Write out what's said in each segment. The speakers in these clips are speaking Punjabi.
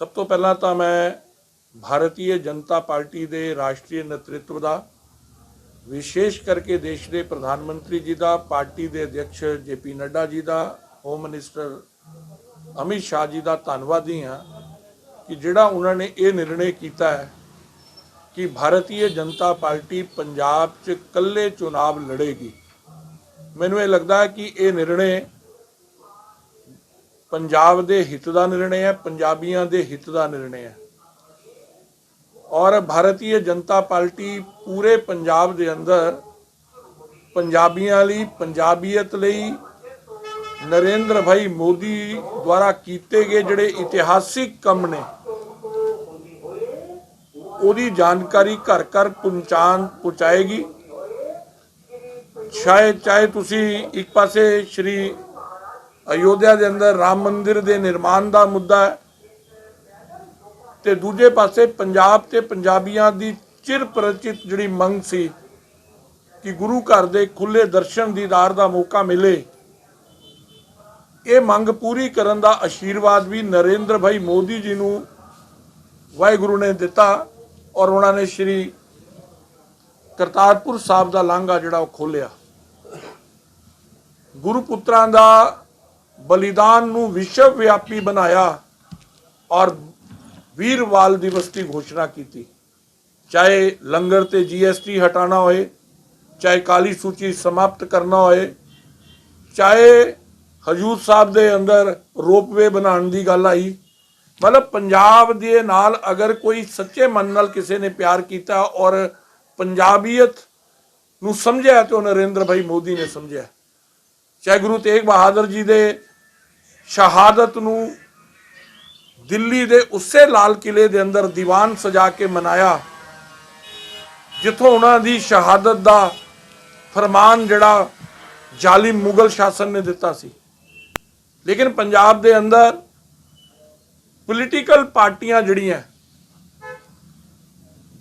ਸਭ ਤੋਂ ਪਹਿਲਾਂ ਤਾਂ ਮੈਂ ਭਾਰਤੀ ਜਨਤਾ ਪਾਰਟੀ ਦੇ ਰਾਸ਼ਟਰੀ ਨੇਤਰਤਵ ਦਾ, ਵਿਸ਼ੇਸ਼ ਕਰਕੇ ਦੇਸ਼ ਦੇ ਪ੍ਰਧਾਨ ਮੰਤਰੀ ਜੀ ਦਾ, ਪਾਰਟੀ ਦੇ ਅਧਿਕਸ਼ ਜੇਪੀ ਨੱਡਾ ਜੀ ਦਾ, ਹੋਮ ਮਿਨਿਸਟਰ ਅਮਿਤ ਸ਼ਾਹ ਜੀ ਦਾ ਧੰਨਵਾਦੀ ਹਾਂ ਕਿ ਜਿਹੜਾ ਉਹਨਾਂ ਨੇ ਇਹ ਨਿਰਣੇ ਕੀਤਾ ਹੈ ਕਿ ਭਾਰਤੀ ਜਨਤਾ ਪਾਰਟੀ ਪੰਜਾਬ 'ਚ ਇਕੱਲੇ ਚੁਣਾਵ ਲੜੇਗੀ। ਮੈਨੂੰ ਇਹ ਲੱਗਦਾ ਹੈ ਕਿ ਇਹ ਨਿਰਣੇ ਪੰਜਾਬ ਦੇ ਹਿੱਤ ਦਾ ਨਿਰਣੈ ਹੈ, ਪੰਜਾਬੀਆਂ ਦੇ ਹਿੱਤ ਦਾ ਨਿਰਣੇ ਹੈ। ਔਰ ਭਾਰਤੀ ਜਨਤਾ ਪਾਰਟੀ ਪੂਰੇ ਪੰਜਾਬ ਦੇ ਅੰਦਰ ਪੰਜਾਬੀਆਂ ਲਈ, ਪੰਜਾਬੀਅਤ ਲਈ ਨਰਿੰਦਰ ਭਾਈ ਮੋਦੀ ਦੁਆਰਾ ਕੀਤੇ ਗਏ ਜਿਹੜੇ ਇਤਿਹਾਸਿਕ ਕੰਮ ਨੇ, ਉਹਦੀ ਜਾਣਕਾਰੀ ਘਰ ਘਰ ਪਹੁੰਚਾਨ ਪਹੁੰਚਾਏਗੀ। ਸ਼ਾਇਦ, ਚਾਹੇ ਤੁਸੀਂ ਇੱਕ ਪਾਸੇ ਸ਼੍ਰੀ ਅਯੋਧਿਆ ਦੇ ਅੰਦਰ ਰਾਮ ਮੰਦਿਰ ਦੇ ਨਿਰਮਾਣ ਦਾ ਮੁੱਦਾ ਹੈ। ਤੇ ਦੂਜੇ ਪਾਸੇ ਪੰਜਾਬ ਤੇ ਪੰਜਾਬੀਆਂ ਦੀ ਚਿਰ ਪ੍ਰਚਿਤ ਜਿਹੜੀ ਮੰਗ ਸੀ ਕਿ ਗੁਰੂ ਘਰ ਦੇ ਖੁੱਲੇ ਦਰਸ਼ਨ ਦੀਦਾਰ ਦਾ ਮੌਕਾ ਮਿਲੇ, ਇਹ ਮੰਗ ਪੂਰੀ ਕਰਨ ਦਾ ਆਸ਼ੀਰਵਾਦ ਵੀ ਨਰਿੰਦਰ ਭਾਈ ਮੋਦੀ ਜੀ ਨੂੰ ਵਾਹਿਗੁਰੂ ਨੇ ਦਿੱਤਾ ਔਰ ਉਹਨਾਂ ਨੇ ਸ਼੍ਰੀ ਕਰਤਾਰਪੁਰ ਸਾਹਿਬ ਦਾ ਲਾਂਘਾ ਜਿਹੜਾ ਉਹ ਖੋਲਿਆ ਗੁਰੂ ਪੁੱਤਰਾਂ ਦਾ ਬਲੀਦਾਨ ਨੂੰ ਵਿਸ਼ਵ ਵਿਆਪੀ ਬਣਾਇਆ ਔਰ ਵੀਰਵਾਲ ਦਿਵਸ ਦੀ ਘੋਸ਼ਣਾ ਕੀਤੀ। ਚਾਹੇ ਲੰਗਰ ਤੇ ਜੀਐਸਟੀ ਹਟਾਣਾ ਹੋਏ, ਚਾਹੇ ਕਾਲੀ ਸੂਚੀ ਸਮਾਪਤ ਕਰਨਾ ਹੋਏ, ਚਾਹੇ ਹਜੂਰ ਸਾਹਿਬ ਦੇ ਅੰਦਰ ਰੋਪਵੇ ਬਣਾਉਣ ਦੀ ਗੱਲ ਆਈ, ਮਤਲਬ ਪੰਜਾਬ ਦੇ ਨਾਲ ਅਗਰ ਕੋਈ ਸੱਚੇ ਮਨ ਨਾਲ ਕਿਸੇ ਨੇ ਪਿਆਰ ਕੀਤਾ ਔਰ ਪੰਜਾਬੀਅਤ ਨੂੰ ਸਮਝਿਆ ਤੇ ਉਹ ਨਰਿੰਦਰ ਭਾਈ ਮੋਦੀ ਨੇ ਸਮਝਿਆ। ਚਾਹੇ ਗੁਰੂ ਤੇਗ ਬਹਾਦਰ ਜੀ ਦੇ ਸ਼ਹਾਦਤ ਨੂੰ ਦਿੱਲੀ ਦੇ ਉਸੇ ਲਾਲ ਕਿਲੇ ਦੇ ਅੰਦਰ ਦੀਵਾਨ ਸਜਾ ਕੇ ਮਨਾਇਆ, ਜਿੱਥੋਂ ਉਹਨਾਂ ਦੀ ਸ਼ਹਾਦਤ ਦਾ ਫਰਮਾਨ ਜਿਹੜਾ ਜ਼ਾਲਿਮ ਮੁਗਲ ਸ਼ਾਸਨ ਨੇ ਦਿੱਤਾ ਸੀ। ਲੇਕਿਨ ਪੰਜਾਬ ਦੇ ਅੰਦਰ ਪੋਲੀਟੀਕਲ ਪਾਰਟੀਆਂ ਜਿਹੜੀਆਂ,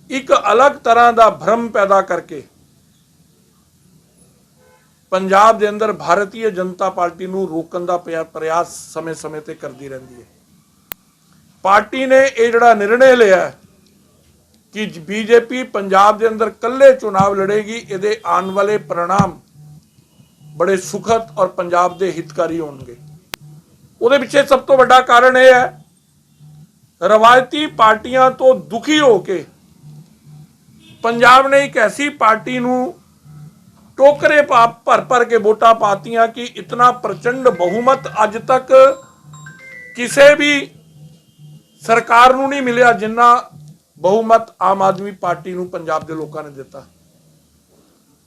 ਇੱਕ ਅਲੱਗ ਤਰ੍ਹਾਂ ਦਾ ਭਰਮ ਪੈਦਾ ਕਰਕੇ ਪੰਜਾਬ ਦੇ ਅੰਦਰ ਭਾਰਤੀ ਜਨਤਾ ਪਾਰਟੀ ਨੂੰ ਰੋਕਣ ਦਾ ਪ੍ਰਯਾਸ ਸਮੇਂ-ਸਮੇਂ ਤੇ ਕਰਦੀ ਰਹਿੰਦੀ ਹੈ। ਪਾਰਟੀ ਨੇ ਇਹ ਜਿਹੜਾ ਨਿਰਣੇ ਲਿਆ ਕਿ ਬੀਜੇਪੀ ਪੰਜਾਬ ਦੇ ਅੰਦਰ ਇਕੱਲੇ ਚੋਣਾਂ ਲੜੇਗੀ, ਇਹਦੇ ਆਉਣ ਵਾਲੇ ਪ੍ਰਣਾਮ ਬੜੇ ਸੁਖਤ ਔਰ ਪੰਜਾਬ ਦੇ ਹਿਤਕਾਰੀ ਹੋਣਗੇ। ਉਹਦੇ ਪਿੱਛੇ ਸਭ ਤੋਂ ਵੱਡਾ ਕਾਰਨ ਇਹ ਹੈ, ਰਵਾਇਤੀ ਪਾਰਟੀਆਂ ਤੋਂ ਦੁਖੀ ਹੋ ਕੇ ਪੰਜਾਬ ਨੇ ਇੱਕ ਐਸੀ ਪਾਰਟੀ ਨੂੰ ਟੋਕਰੇ ਪਾ ਭਰ ਭਰ ਕੇ ਵੋਟਾਂ ਪਾਤੀਆਂ ਕਿ ਇਤਨਾ ਪ੍ਰਚੰਡ ਬਹੁਮਤ ਅੱਜ ਤੱਕ ਕਿਸੇ ਵੀ ਸਰਕਾਰ ਨੂੰ ਨਹੀਂ ਮਿਲਿਆ ਜਿੰਨਾ ਬਹੁਮਤ ਆਮ ਆਦਮੀ ਪਾਰਟੀ ਨੂੰ ਪੰਜਾਬ ਦੇ ਲੋਕਾਂ ਨੇ ਦਿੱਤਾ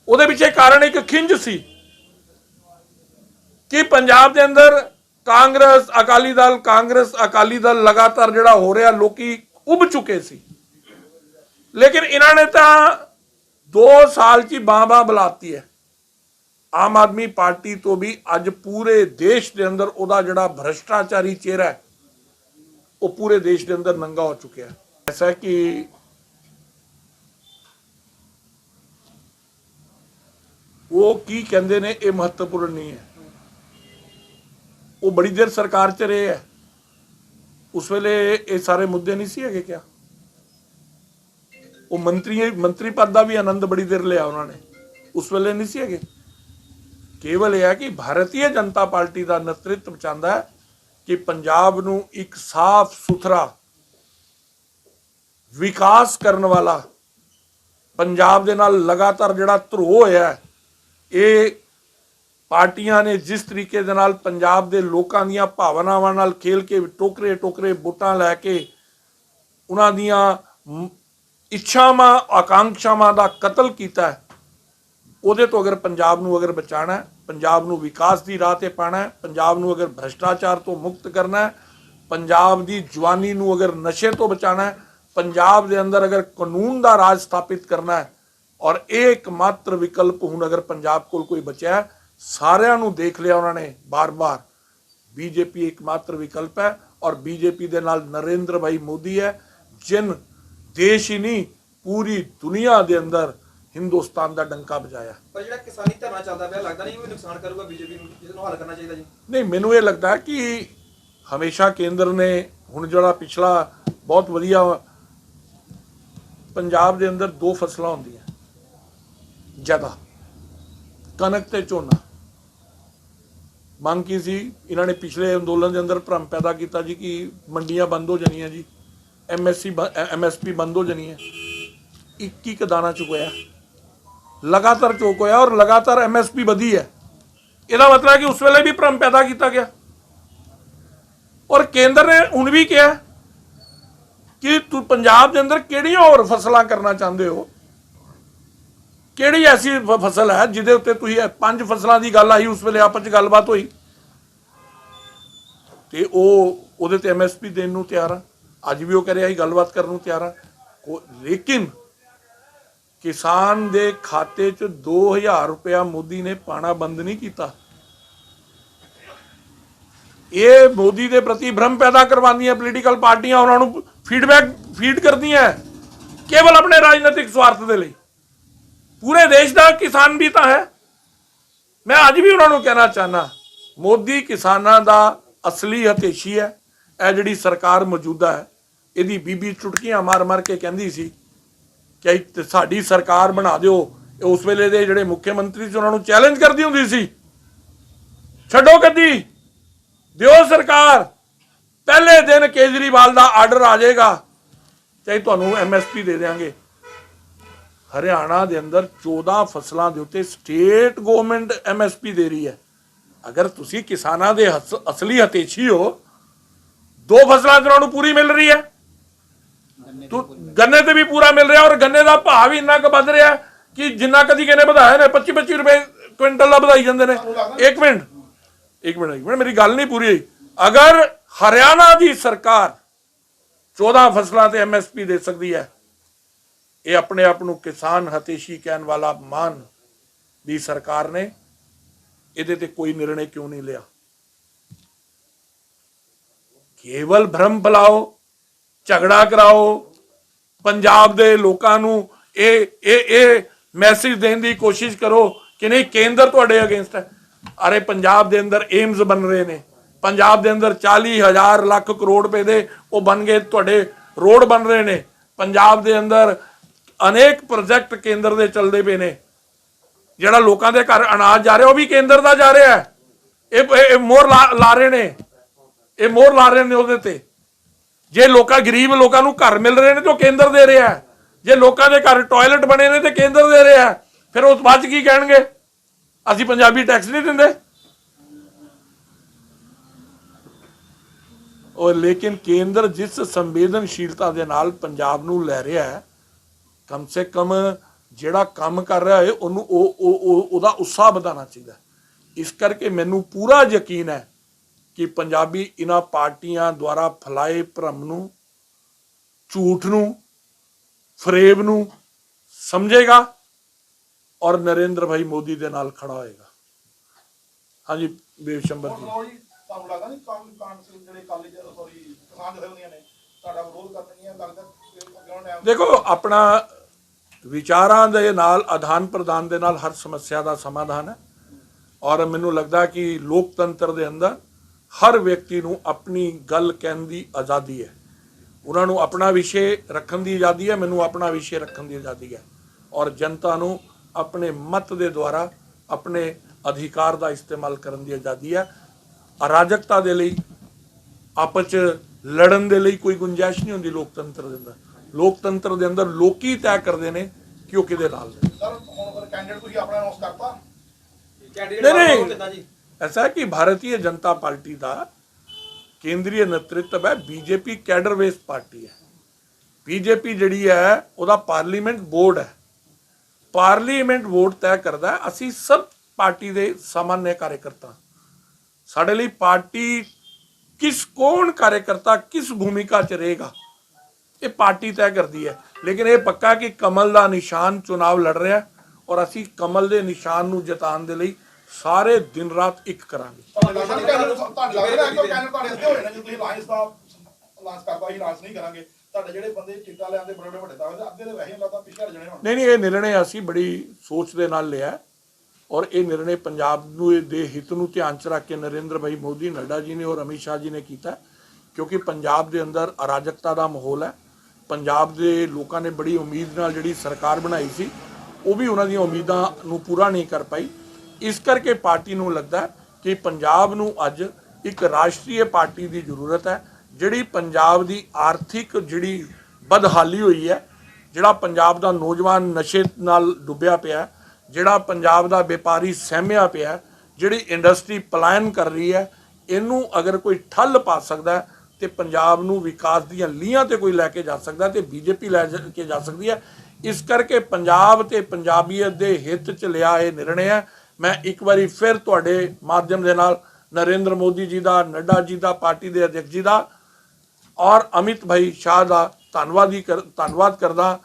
ਉਹਦੇ ਪਿੱਛੇ ਕਾਰਨ ਇੱਕ ਖਿੰਜ ਸੀ ਕਿ ਪੰਜਾਬ ਦੇ ਅੰਦਰ ਕਾਂਗਰਸ ਅਕਾਲੀ ਦਲ ਕਾਂਗਰਸ ਅਕਾਲੀ ਦਲ ਲਗਾਤਾਰ ਜਿਹੜਾ ਹੋ ਰਿਹਾ ਲੋਕੀ ਉਬ ਚੁੱਕੇ ਸੀ ਲੇਕਿਨ ਇਹਨਾਂ ਨੇ ਤਾਂ 2 ਸਾਲ ਚ ਬਾਬਾ ਬੁਲਾਤੀ ਹੈ। ਆਮ ਆਦਮੀ ਪਾਰਟੀ ਤੋਂ ਵੀ ਅੱਜ ਪੂਰੇ ਦੇਸ਼ ਦੇ ਅੰਦਰ ਉਹਦਾ ਜਿਹੜਾ ਭ੍ਰਸ਼ਟਾਚਾਰੀ ਚਿਹਰਾ ਹੈ, ਉਹ ਪੂਰੇ ਦੇਸ਼ ਦੇ ਅੰਦਰ ਨੰਗਾ ਹੋ ਚੁੱਕਿਆ ਹੈ। ਐਸਾ ਕਿ ਉਹ ਕੀ ਕਹਿੰਦੇ ਨੇ, ਇਹ ਮਹੱਤਵਪੂਰਨ ਨਹੀਂ ਹੈ। ਉਹ ਬੜੀ ਦੇਰ ਸਰਕਾਰ 'ਚ ਰਹੇ ਹੈ। ਉਸ ਵੇਲੇ ਇਹ ਸਾਰੇ ਮੁੱਦੇ ਨਹੀਂ ਸੀ ਹੈਗੇ ਕਿਆ? ਉਹ ਮੰਤਰੀ ਮੰਤਰੀ ਪਦ ਦਾ ਵੀ ਆਨੰਦ ਬੜੀ ਦੇਰ ਲਿਆ ਉਹਨਾਂ ਨੇ। ਉਸ ਵੇਲੇ ਨਹੀਂ ਸੀ ਹੈਗੇ। ਕੇਵਲ ਇਹ ਹੈ ਕਿ ਭਾਰਤੀ ਜਨਤਾ ਪਾਰਟੀ ਦਾ ਨੇਤਰਤਵ ਚਾਹੁੰਦਾ ਹੈ ਕਿ ਪੰਜਾਬ ਨੂੰ ਇੱਕ ਸਾਫ਼ ਸੁਥਰਾ, ਵਿਕਾਸ ਕਰਨ ਵਾਲਾ ਪੰਜਾਬ ਦੇ ਨਾਲ ਲਗਾਤਾਰ ਜਿਹੜਾ ਧਰੋ ਹੋਇਆ ਇਹ ਪਾਰਟੀਆਂ ਨੇ ਜਿਸ ਤਰੀਕੇ ਦੇ ਨਾਲ ਪੰਜਾਬ ਦੇ ਲੋਕਾਂ ਦੀਆਂ ਭਾਵਨਾਵਾਂ ਨਾਲ ਖੇਲ ਕੇ ਟੋਕਰੇ ਟੋਕਰੇ ਵੋਟਾਂ ਲੈ ਕੇ ਉਹਨਾਂ ਦੀਆਂ ਇੱਛਾਵਾਂ, ਆਕਾਂਖਸ਼ਾਵਾਂ ਦਾ ਕਤਲ ਕੀਤਾ ਉਹਦੇ ਤੋਂ ਅਗਰ ਪੰਜਾਬ ਨੂੰ ਅਗਰ ਬਚਾਣਾ ਪੰਜਾਬ ਨੂੰ ਵਿਕਾਸ ਦੀ ਰਾਹ ਤੇ ਪਾਣਾ ਪੰਜਾਬ ਨੂੰ ਅਗਰ ਭ੍ਰਸ਼ਟਾਚਾਰ ਤੋਂ ਮੁਕਤ ਕਰਨਾ ਪੰਜਾਬ ਦੀ ਜਵਾਨੀ ਨੂੰ ਅਗਰ ਨਸ਼ੇ ਤੋਂ ਬਚਾਣਾ ਪੰਜਾਬ ਦੇ ਅੰਦਰ ਅਗਰ ਕਾਨੂੰਨ ਦਾ ਰਾਜ ਸਥਾਪਿਤ ਕਰਨਾ ਹੈ, ਔਰ ਇਹ ਇੱਕਮਾਤਰ ਵਿਕਲਪ ਹੁਣ ਅਗਰ ਪੰਜਾਬ ਕੋਲ ਕੋਈ ਬਚਿਆ ਸਾਰਿਆਂ ਨੂੰ ਦੇਖ ਲਿਆ ਉਹਨਾਂ ਨੇ ਬਾਰ-ਬਾਰ, ਬੀਜੇਪੀ ਇੱਕਮਾਤਰ ਵਿਕਲਪ ਹੈ ਔਰ ਬੀਜੇਪੀ ਦੇ ਨਾਲ ਨਰਿੰਦਰ ਭਾਈ ਮੋਦੀ ਹੈ, ਜਿਨ ਦੇਸ਼ ਹੀ ਨਹੀਂ ਪੂਰੀ ਦੁਨੀਆ ਦੇ ਅੰਦਰ ਹਿੰਦੁਸਤਾਨ ਦਾ ਡੰਕਾ ਵਜਾਇਆ। ਪਰ ਜਿਹੜਾ ਕਿਸਾਨੀ ਧਰਨਾ ਚੱਲਦਾ ਪਿਆ ਲੱਗਦਾ ਨਹੀਂ ਉਹ ਨੁਕਸਾਨ ਕਰੂਗਾ ਬੀਜੇਪੀ ਨੂੰ ਨੂੰ ਹੱਲ ਕਰਨਾ ਚਾਹੀਦਾ ਜੀ? ਨਹੀਂ ਮੈਨੂੰ ਇਹ ਲੱਗਦਾ ਕਿ ਹਮੇਸ਼ਾ ਕੇਂਦਰ ਨੇ ਹੁਣ ਜਿਹੜਾ ਪਿਛਲਾ ਬਹੁਤ ਵਧੀਆ ਪੰਜਾਬ ਦੇ ਅੰਦਰ ਦੋ ਫਸਲਾਂ ਹੁੰਦੀਆਂ। ਜ਼ਿਆਦਾ ਕਣਕ ਤੇ ਝੋਨਾ। ਮੰਗ ਕੀ ਸੀ ਇਹਨਾਂ ਨੇ ਪਿਛਲੇ ਅੰਦੋਲਨ ਦੇ ਅੰਦਰ ਭਰਮ ਪੈਦਾ ਕੀਤਾ ਜੀ ਕਿ ਮੰਡੀਆਂ ਬੰਦ ਹੋ ਜਾਣੀਆਂ ਜੀ। ਐਮਐਸਸੀ ਐਮਐਸਪੀ ਬੰਦ ਹੋ ਜਾਣੀ ਹੈ। ਇੱਕ ਇੱਕ ਦਾਣਾ ਚੁਕਾਇਆ ਲਗਾਤਾਰ ਚੁੱਕ ਹੋਇਆ ਔਰ ਲਗਾਤਾਰ ਐਮਐਸਪੀ ਵਧੀ ਹੈ। ਇਹਦਾ ਮਤਲਬ ਹੈ ਕਿ ਉਸ ਵੇਲੇ ਵੀ ਭਰਮ ਪੈਦਾ ਕੀਤਾ ਗਿਆ। ਔਰ ਕੇਂਦਰ ਨੇ ਹੁਣ ਵੀ ਕਿਹਾ ਕਿ ਤੂੰ ਪੰਜਾਬ ਦੇ ਅੰਦਰ ਕਿਹੜੀਆਂ ਹੋਰ ਫਸਲਾਂ ਕਰਨਾ ਚਾਹੁੰਦੇ ਹੋ? ਕਿਹੜੀ ਐਸੀ ਫ- ਫਸਲ ਹੈ ਜਿਹਦੇ ਉੱਤੇ ਤੁਸੀਂ ਪੰਜ ਫਸਲਾਂ ਦੀ ਗੱਲ ਆਈ, ਉਸ ਵੇਲੇ ਆਪਸ ਚ ਗੱਲਬਾਤ ਹੋਈ? ਤੇ ਉਹ, ਉਹਦੇ ਤੇ ਐਮਐਸਪੀ ਦੇਣ ਨੂੰ ਤਿਆਰ ਆ। ਅੱਜ ਵੀ ਉਹ ਕਹਿ ਰਿਹਾ ਸੀ, ਗੱਲਬਾਤ ਕਰਨ ਨੂੰ ਤਿਆਰ ਆ। ਲੇਕਿਨ ਕਿਸਾਨ ਦੇ ਖਾਤੇ 'ਚ 2000 ਰੁਪਇਆ ਮੋਦੀ ਨੇ ਪਾਣਾ ਬੰਦ ਨਹੀਂ ਕੀਤਾ। ਇਹ ਮੋਦੀ ਦੇ ਪ੍ਰਤੀ ਭ੍ਰਮ ਪੈਦਾ ਕਰਵਾਉਂਦੀਆਂ ਪੋਲੀਟੀਕਲ ਪਾਰਟੀਆਂ, ਉਹਨਾਂ ਨੂੰ ਫੀਡਬੈਕ ਫੀਡ ਕਰਦੀਆਂ। ਕੇਵਲ ਆਪਣੇ ਰਾਜਨੀਤਿਕ ਸਵਾਰਥ ਦੇ ਲਈ। ਪੂਰੇ ਦੇਸ਼ ਦਾ ਕਿਸਾਨ ਵੀ ਤਾਂ ਹੈ। ਮੈਂ ਅੱਜ ਵੀ ਉਹਨਾਂ ਨੂੰ ਕਹਿਣਾ ਚਾਹਨਾ ਮੋਦੀ ਕਿਸਾਨਾਂ ਦਾ ਅਸਲੀ ਹਤੇਸ਼ੀ ਹੈ। ਇਹ ਜਿਹੜੀ ਸਰਕਾਰ ਮੌਜੂਦਾ ਹੈ, ਇਹਦੀ ਬੀਬੀ ਚੁਟਕੀਆਂ ਮਾਰ ਮਾਰ ਕੇ ਕਹਿੰਦੀ ਸੀ ਕਿ ਸਾਡੀ ਸਰਕਾਰ ਬਣਾ ਦਿਓ। ਉਸ ਵੇਲੇ ਦੇ ਜਿਹੜੇ ਮੁੱਖ ਮੰਤਰੀ ਸੀ, ਉਹਨਾਂ ਨੂੰ ਚੈਲੰਜ ਕਰਦੀ ਹੁੰਦੀ ਸੀ। ਛੱਡੋ ਗੱਦੀ ਦਿਓ ਸਰਕਾਰ। ਪਹਿਲੇ ਦਿਨ ਕੇਜਰੀਵਾਲ ਦਾ ਆਰਡਰ ਆ ਜਾਏਗਾ ਚਾਹੇ ਤੁਹਾਨੂੰ ਐਮਐਸਪੀ ਦੇ ਦੇਾਂਗੇ ਹਰਿਆਣਾ ਦੇ ਅੰਦਰ 14 ਫਸਲਾਂ ਦੇ ਉੱਤੇ ਸਟੇਟ ਗਵਰਨਮੈਂਟ ਐਮਐਸਪੀ ਦੇ ਰਹੀ ਹੈ। ਅਗਰ ਤੁਸੀਂ ਕਿਸਾਨਾਂ ਦੇ ਅਸਲੀ ਹਤੇਸ਼ੀ ਹੋ ਦੋ ਫਸਲਾਂ ਉਹਨਾਂ ਨੂੰ ਪੂਰੀ ਮਿਲ ਰਹੀ ਹੈ। ਤੂੰ ਗੰਨੇ ਤੇ ਵੀ ਪੂਰਾ ਮਿਲ ਰਿਹਾ ਔਰ ਗੰਨੇ ਦਾ ਭਾਅ ਵੀ ਇੰਨਾ ਕੁ ਵੱਧ ਰਿਹਾ ਕਿ ਜਿੰਨਾ ਕਦੀ ਕਿਨੇ ਵਧਾਇਆ ਨੇ 25 25 ਰੁਪਏ ਕੁਇੰਟਲ ਦਾ ਵਧਾਈ ਜਾਂਦੇ ਨੇ। ਇੱਕ ਮਿੰਟ ਇੱਕ ਮਿੰਟ ਇੱਕ ਮਿੰਟ ਮੇਰੀ ਗੱਲ ਨਹੀਂ ਪੂਰੀ ਹੋਈ। ਅਗਰ ਹਰਿਆਣਾ ਦੀ ਸਰਕਾਰ 14 ਫਸਲਾਂ ਤੇ ਐਮਐਸਪੀ ਦੇ ਸਕਦੀ ਹੈ ਇਹ ਆਪਣੇ ਆਪ ਨੂੰ ਕਿਸਾਨ ਹਤੇਸ਼ੀ ਕਹਿਣ ਵਾਲਾ ਮਾਨ ਦੀ ਸਰਕਾਰ ਨੇ ਇਹਦੇ ਤੇ ਕੋਈ ਨਿਰਣੇ ਕਿਉਂ ਨਹੀਂ ਲਿਆ? ਕੇਵਲ ਭ੍ਰਮ ਫੈਲਾਓ ਝਗੜਾ ਕਰਾਓ। ਪੰਜਾਬ ਦੇ ਲੋਕਾਂ ਨੂੰ ਇਹ ਇਹ ਇਹ ਮੈਸੇਜ ਦੇਣ ਦੀ ਕੋਸ਼ਿਸ਼ ਕਰੋ ਕਿ ਨਹੀਂ, ਕੇਂਦਰ ਤੁਹਾਡੇ ਅਗੇਂਸਟ ਹੈ। ਅਰੇ ਪੰਜਾਬ ਦੇ ਅੰਦਰ ਏਮਸ ਬਣ ਰਹੇ ਨੇ। ਪੰਜਾਬ ਦੇ ਅੰਦਰ 40000 ਲੱਖ ਕਰੋੜ ਰੁਪਏ ਦੇ ਉਹ ਬਣ ਗਏ, ਤੁਹਾਡੇ ਰੋਡ ਬਣ ਰਹੇ ਨੇ। ਪੰਜਾਬ ਦੇ ਅੰਦਰ ਅਨੇਕ ਪ੍ਰੋਜੈਕਟ ਕੇਂਦਰ ਦੇ ਚੱਲਦੇ ਪਏ ਨੇ। ਜਿਹੜਾ ਲੋਕਾਂ ਦੇ ਘਰ ਅਨਾਜ ਜਾ ਰਿਹਾ, ਉਹ ਵੀ ਕੇਂਦਰ ਦਾ ਜਾ ਰਿਹਾ ਇਹ ਮੋਰ ਲਾ ਲਾ ਰਹੇ ਨੇ। ਇਹ ਮੋਹਰ ਲਾ ਰਹੇ ਨੇ ਉਹਦੇ ਤੇ। ਜੇ ਲੋਕਾਂ, ਗਰੀਬ ਲੋਕਾਂ ਨੂੰ ਘਰ ਮਿਲ ਰਹੇ ਨੇ ਤਾਂ ਉਹ ਕੇਂਦਰ ਦੇ ਰਿਹਾ ਜੇ ਲੋਕਾਂ ਦੇ ਘਰ ਟਾਇਲਟ ਬਣੇ ਨੇ ਤੇ ਕੇਂਦਰ ਦੇ ਰਿਹਾ ਫਿਰ ਉਸ ਬਾਅਦ 'ਚ ਕੀ ਕਹਿਣਗੇ? ਅਸੀਂ ਪੰਜਾਬੀ ਟੈਕਸ ਨਹੀਂ ਦਿੰਦੇ। ਔਰ ਲੇਕਿਨ ਕੇਂਦਰ ਜਿਸ ਸੰਵੇਦਨਸ਼ੀਲਤਾ ਦੇ ਨਾਲ ਪੰਜਾਬ ਨੂੰ ਲੈ ਰਿਹਾ ਹੈ, ਕਮ ਸੇ ਕਮ ਜਿਹੜਾ ਕੰਮ ਕਰ ਰਿਹਾ ਹੈ, ਉਹਨੂੰ ਉਹ ਉਹਦਾ ਉਤਸ਼ਾਹ ਵਧਾਉਣਾ ਚਾਹੀਦਾ ਇਸ ਕਰਕੇ ਮੈਨੂੰ ਪੂਰਾ ਯਕੀਨ ਹੈ ਕਿ ਪੰਜਾਬੀ ਇਹਨਾਂ ਪਾਰਟੀਆਂ ਦੁਆਰਾ ਫਲਾਏ ਭਰਮ ਨੂੰ ਝੂਠ ਨੂੰ ਫਰੇਬ ਨੂੰ ਸਮਝੇਗਾ ਔਰ ਨਰਿੰਦਰ ਭਾਈ ਮੋਦੀ ਦੇ ਨਾਲ ਖੜਾ ਹੋਏਗਾ। ਹਾਂਜੀ ਬੇਸ਼ੰਬਰ ਜੀ। ਲਓ ਜੀ ਤੁਹਾਨੂੰ ਲੱਗਦਾ ਨਹੀਂ ਕਾਂਗਰਸ ਕਾਂਗਰਸ ਜਿਹੜੇ ਕਾਲਜ ਸੌਰੀ ਕਿਸਾਨ ਜਥੇਬੰਦੀਆਂ ਨੇ ਤੁਹਾਡਾ ਵਿਰੋਧ ਕਰਨਗੀਆਂ ਲੱਗਦਾ ਕਿ ਅੱਗੇ ਉਹਨਾਂ ਟਾਈਮ ਦੇਖੋ ਆਪਣਾ ਵਿਚਾਰਾਂ ਦੇ ਨਾਲ ਆਦਾਨ ਪ੍ਰਦਾਨ ਦੇ ਨਾਲ ਹਰ ਸਮੱਸਿਆ ਦਾ ਸਮਾਧਾਨ ਹੈ। ਔਰ ਮੈਨੂੰ ਲੱਗਦਾ ਕਿ ਲੋਕਤੰਤਰ ਦੇ ਅੰਦਰ ਹਰ ਵਿਅਕਤੀ ਨੂੰ ਆਪਣੀ ਗੱਲ ਕਹਿਣ ਦੀ ਆਜ਼ਾਦੀ ਹੈ। ਉਹਨਾਂ ਨੂੰ ਆਪਣਾ ਵਿਸ਼ੇ ਰੱਖਣ ਦੀ ਆਜ਼ਾਦੀ ਹੈ ਮੈਨੂੰ ਆਪਣਾ ਵਿਸ਼ੇ ਰੱਖਣ ਦੀ ਆਜ਼ਾਦੀ ਹੈ। ਔਰ ਜਨਤਾ ਨੂੰ ਆਪਣੇ ਮਤ ਦੇ ਦੁਆਰਾ ਆਪਣੇ ਅਧਿਕਾਰ ਦਾ ਇਸਤੇਮਾਲ ਕਰਨ ਦੀ ਆਜ਼ਾਦੀ ਹੈ। ਅਰਾਜਕਤਾ ਦੇ ਲਈ ਆਪਸ ਚ ਲੜਨ ਦੇ ਲਈ ਕੋਈ ਗੁੰਜਾਇਸ਼ ਨਹੀਂ ਹੁੰਦੀ ਲੋਕਤੰਤਰ ਦੇ ਅੰਦਰ। ਲੋਕਤੰਤਰ ਦੇ ਅੰਦਰ ਲੋਕੀ ਤੈਅ ਕਰਦੇ ਨੇ ਕਿ ਉਹ ਕਿਹਦੇ ਨਾਲ ਨੇ। ਸਰ ਹੁਣ ਕੈਂਡੀਡੇਟ ਤੁਸੀਂ ਆਪਣਾ ਅਨਾਉਂਸ ਕਰਤਾ? ਕੈਂਡੀਡੇਟ ਨਹੀਂ, ਨਹੀਂ। ਬਣਾਓ ਕਿੱਦਾਂ ਜੀ ऐसा है कि भारतीय जनता पार्टी का ਕੇਂਦਰੀ ਨੇਤ੍ਰਿਤਵ ਹੈ ਬੀਜੇਪੀ ਕੈਡਰ ਬੇਸ ਪਾਰਟੀ ਹੈ ਬੀਜੇਪੀ ਜਿਹੜੀ ਹੈ ਉਹਦਾ ਪਾਰਲੀਮੈਂਟ ਬੋਰਡ ਹੈ ਪਾਰਲੀਮੈਂਟ ਬੋਰਡ ਤੈਅ ਕਰਦਾ ਹੈ ਅਸੀਂ ਸਭ ਪਾਰਟੀ ਦੇ ਸਾਮਾਨਯ ਕਾਰਜਕਰਤਾ ਸਾਡੇ ਲਈ ਪਾਰਟੀ ਕਿਸ ਕੌਣ ਕਾਰਜਕਰਤਾ ਕਿਸ ਭੂਮਿਕਾ 'ਚ ਰਹੇਗਾ ਇਹ ਪਾਰਟੀ ਤੈਅ ਕਰਦੀ ਹੈ ਲੇਕਿਨ ਇਹ ਪੱਕਾ ਕਿ ਕਮਲ ਦਾ ਨਿਸ਼ਾਨ ਚੁਣਾਵ ਲੜ ਰਿਹਾ ਹੈ ਔਰ ਅਸੀਂ ਕਮਲ ਦੇ ਨਿਸ਼ਾਨ ਨੂੰ ਜਿਤਾਉਣ ਦੇ ਲਈ ਸਾਰੇ ਦਿਨ ਰਾਤ ਇੱਕ ਕਰਾਂਗੇ। ਨਹੀਂ ਨਹੀਂ, ਇਹ ਨਿਰਣੇ ਅਸੀਂ ਬੜੀ ਸੋਚ ਦੇ ਨਾਲ ਲਿਆ। ਔਰ ਇਹ ਨਿਰਣੇ ਪੰਜਾਬ ਨੂੰ ਦੇ ਹਿੱਤ ਨੂੰ ਧਿਆਨ ਚ ਰੱਖ ਕੇ ਨਰਿੰਦਰ ਭਾਈ ਮੋਦੀ, ਨੱਡਾ ਜੀ ਨੇ ਔਰ ਅਮਿਤ ਸ਼ਾਹ ਜੀ ਨੇ ਕੀਤਾ। ਕਿਉਂਕਿ ਪੰਜਾਬ ਦੇ ਅੰਦਰ ਅਰਾਜਕਤਾ ਦਾ ਮਾਹੌਲ ਹੈ। ਪੰਜਾਬ ਦੇ ਲੋਕਾਂ ਨੇ ਬੜੀ ਉਮੀਦ ਨਾਲ ਜਿਹੜੀ ਸਰਕਾਰ ਬਣਾਈ ਸੀ, ਉਹ ਵੀ ਉਹਨਾਂ ਦੀਆਂ ਉਮੀਦਾਂ ਨੂੰ ਪੂਰਾ ਨਹੀਂ ਕਰ ਪਾਈ। ਇਸ ਕਰਕੇ ਪਾਰਟੀ ਨੂੰ ਲੱਗਦਾ ਕਿ ਪੰਜਾਬ ਨੂੰ ਅੱਜ ਇੱਕ ਰਾਸ਼ਟਰੀ ਪਾਰਟੀ ਦੀ ਜ਼ਰੂਰਤ ਹੈ, ਜਿਹੜੀ ਪੰਜਾਬ ਦੀ ਆਰਥਿਕ ਜਿਹੜੀ ਬਦਹਾਲੀ ਹੋਈ ਹੈ, ਜਿਹੜਾ ਪੰਜਾਬ ਦਾ ਨੌਜਵਾਨ ਨਸ਼ੇ ਨਾਲ ਡੁੱਬਿਆ ਪਿਆ ਜਿਹੜਾ ਪੰਜਾਬ ਦਾ ਵਪਾਰੀ ਸਹਿਮਿਆ ਪਿਆ ਜਿਹੜੀ ਇੰਡਸਟਰੀ ਪਲਾਇਨ ਕਰ ਰਹੀ ਹੈ, ਇਹਨੂੰ ਅਗਰ ਕੋਈ ਠੱਲ ਪਾ ਸਕਦਾ ਹੈ, ਤੇ ਪੰਜਾਬ ਨੂੰ ਵਿਕਾਸ ਦੀਆਂ ਲੀਹਾਂ ਤੇ ਕੋਈ ਲੈ ਕੇ ਜਾ ਸਕਦਾ ਹੈ ਤੇ ਬੀਜੇਪੀ ਲੈ ਜਾ- ਕੇ ਜਾ ਸਕਦੀ ਹੈ। ਇਸ ਕਰਕੇ ਪੰਜਾਬ ਤੇ ਪੰਜਾਬੀਅਤ ਦੇ ਹਿੱਤ ਚ ਲਿਆ ਇਹ ਨਿਰਣੈ ਹੈ। ਮੈਂ ਇੱਕ ਵਾਰੀ ਫਿਰ ਤੁਹਾਡੇ ਮਾਧਿਅਮ ਦੇ ਨਾਲ ਨਰਿੰਦਰ ਮੋਦੀ ਜੀ ਦਾ ਨੱਡਾ ਜੀ ਦਾ ਪਾਰਟੀ ਦੇ ਅਧਿਕਸ਼ ਜੀ ਦਾ ਔਰ ਅਮਿਤ ਭਾਈ ਸ਼ਾਹ ਦਾ ਧੰਨਵਾਦੀ ਕਰ ਧੰਨਵਾਦ ਕਰਦਾ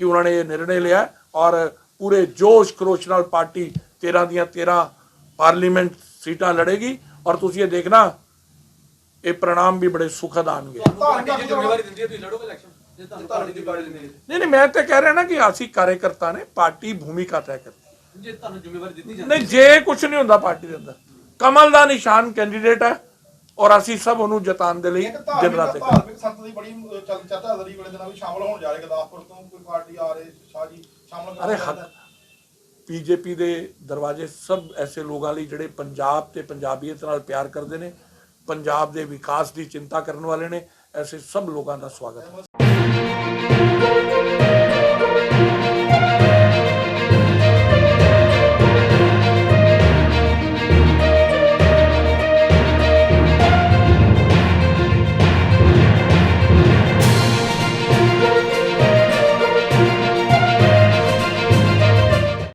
ਕਿ ਉਹਨਾਂ ਨੇ ਇਹ ਨਿਰਣੈ ਲਿਆ ਔਰ ਪੂਰੇ ਜੋਸ਼ ਖਰੋਸ਼ ਨਾਲ ਪਾਰਟੀ 13 ਦੀਆਂ 13 ਪਾਰਲੀਮੈਂਟ ਸੀਟਾਂ ਲੜੇਗੀ ਔਰ ਤੁਸੀਂ ਇਹ ਦੇਖਣਾ ਇਹ ਪ੍ਰਣਾਮ ਵੀ ਬੜੇ ਸੁਖਦ ਆਣਗੇ। ਨਹੀਂ ਨਹੀਂ ਮੈਂ ਤਾਂ ਕਹਿ ਰਿਹਾ ਨਾ ਕਿ ਅਸੀਂ ਕਾਰਜਕਰਤਾ ਨੇ ਪਾਰਟੀ ਭੂਮਿਕਾ ਤੈਅ ਕਰਦੀ ਜੇ ਤੁਹਾਨੂੰ ਜ਼ਿੰਮੇਵਾਰੀ ਦਿੱਤੀ ਜਾਂਦੀ ਨਹੀਂ ਜੇ ਕੁਝ ਨਹੀਂ ਹੁੰਦਾ ਪਾਰਟੀ ਦੇ ਅੰਦਰ। ਕਮਲ ਦਾ ਨਿਸ਼ਾਨ ਕੈਂਡੀਡੇਟ ਹੈ ਔਰ ਅਸੀਂ ਸਭ ਉਹਨੂੰ ਜਿਤਾਉਣ ਦੇ ਲਈ ਇੱਕ ਦਿਨ ਰਾਤ ਧਾਰਮਿਕ ਇੱਕ ਧਾਰਮਿਕ ਸੰਤ ਦੀ ਬੜੀ ਅਹ, ਚੱਲ ਚਰਚਾ ਦਰੀ ਵੇਲੇ ਦੇ ਨਾਲ ਵੀ ਸ਼ਾਮਲ ਹੋਣ ਜਾ ਰਹੇ ਗੁਰਦਾਸਪੁਰ ਤੋਂ ਕੋਈ ਪਾਰਟੀ ਆ ਰਹੇ ਸ਼ਾਹ ਜੀ ਸ਼ਾਮਲ ਅਰੇ ਹੱਕ ਬੀਜੇਪੀ ਦੇ ਦਰਵਾਜ਼ੇ ਸਭ ਐਸੇ ਲੋਕਾਂ ਲਈ ਜਿਹੜੇ ਪੰਜਾਬ ਤੇ ਪੰਜਾਬੀਅਤ ਨਾਲ ਪਿਆਰ ਕਰਦੇ ਨੇ ਪੰਜਾਬ ਦੇ ਵਿਕਾਸ ਦੀ ਚਿੰਤਾ ਕਰਨ ਵਾਲੇ ਨੇ ਐਸੇ ਸਭ ਲੋਕਾਂ ਦਾ ਸਵਾਗਤ ਹੈ।